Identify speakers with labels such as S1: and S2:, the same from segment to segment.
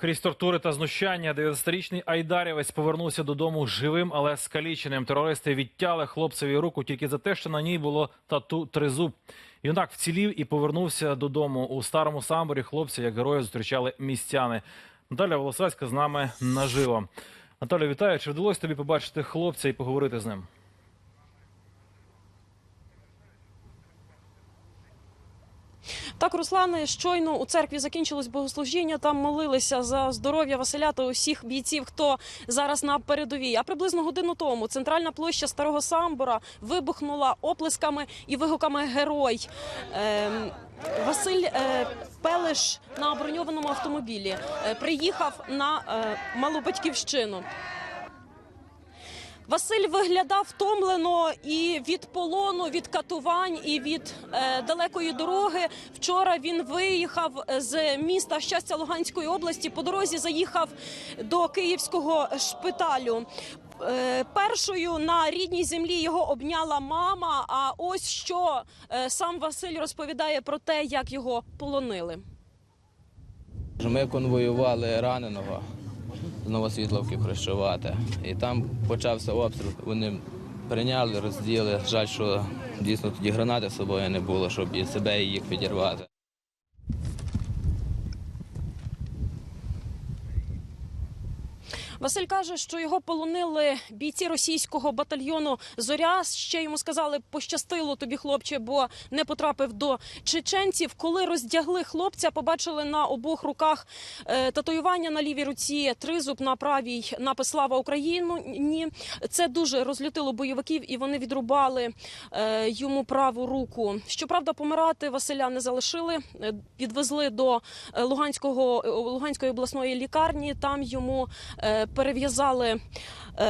S1: Крізь тортури та знущання 19-річний Айдарівець повернувся додому живим, але скаліченим. Терористи відтяли хлопцеві руку тільки за те, що на ній було тату тризуб. Юнак вцілів і повернувся додому. У старому самборі хлопця як героя зустрічали містяни. Наталя Волосацька з нами наживо. Наталя, вітаю. Чи вдалося тобі побачити хлопця і поговорити з ним?
S2: Так, Руслане, щойно у церкві закінчилось богослужіння. Там молилися за здоров'я Василя та усіх бійців, хто зараз на передовій. А приблизно годину тому центральна площа старого самбора вибухнула оплесками і вигуками Герой. Ем, Василь е, Пелеш на броньованому автомобілі е, приїхав на е, малу батьківщину. Василь виглядав втомлено і від полону, від катувань, і від е, далекої дороги. Вчора він виїхав з міста щастя Луганської області. По дорозі заїхав до київського шпиталю. Е, Першою на рідній землі його обняла мама. А ось що е, сам Василь розповідає про те, як його полонили.
S3: Ми конвоювали раненого з Новосвітловки пришивати. І там почався обстріл. Вони прийняли, розділи. Жаль, що дійсно тоді гранати з собою не було, щоб і себе і їх підірвати.
S2: Василь каже, що його полонили бійці російського батальйону Зоря. Ще йому сказали, пощастило тобі, хлопче, бо не потрапив до чеченців. Коли роздягли хлопця, побачили на обох руках е, татуювання на лівій руці, тризуб на правій напис Слава Україну. Ні, це дуже розлютило бойовиків, і вони відрубали е, йому праву руку. Щоправда, помирати Василя не залишили. Підвезли до е, Луганського е, Луганської обласної лікарні. Там йому перев'язали е,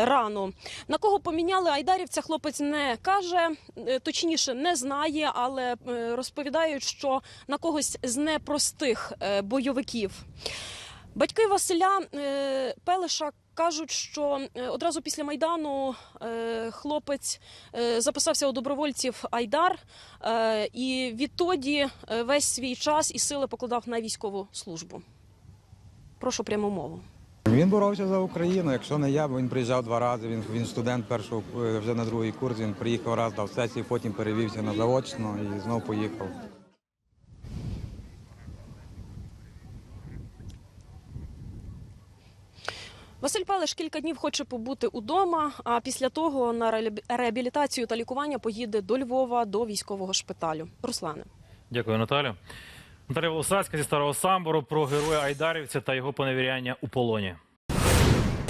S2: рану. На кого поміняли айдарівця, хлопець не каже, е, точніше не знає, але е, розповідають, що на когось з непростих бойовиків. Батьки Василя Пелеша кажуть, що одразу після майдану хлопець записався у добровольців Айдар, і відтоді весь свій час і сили покладав на військову службу. Прошу пряму мову.
S4: Він боровся за Україну. Якщо не я, бо він приїжджав два рази. Він, він студент першого е, вже на другий курс. Він приїхав раз, дав сесію, потім перевівся на заочно і знов поїхав.
S2: Василь Пелеш кілька днів хоче побути удома, а після того на реабі- реабілітацію та лікування поїде до Львова до військового шпиталю. Руслане.
S1: Дякую, Наталю. Наталя Волосацька зі старого самбору про героя Айдарівця та його поневіряння у полоні.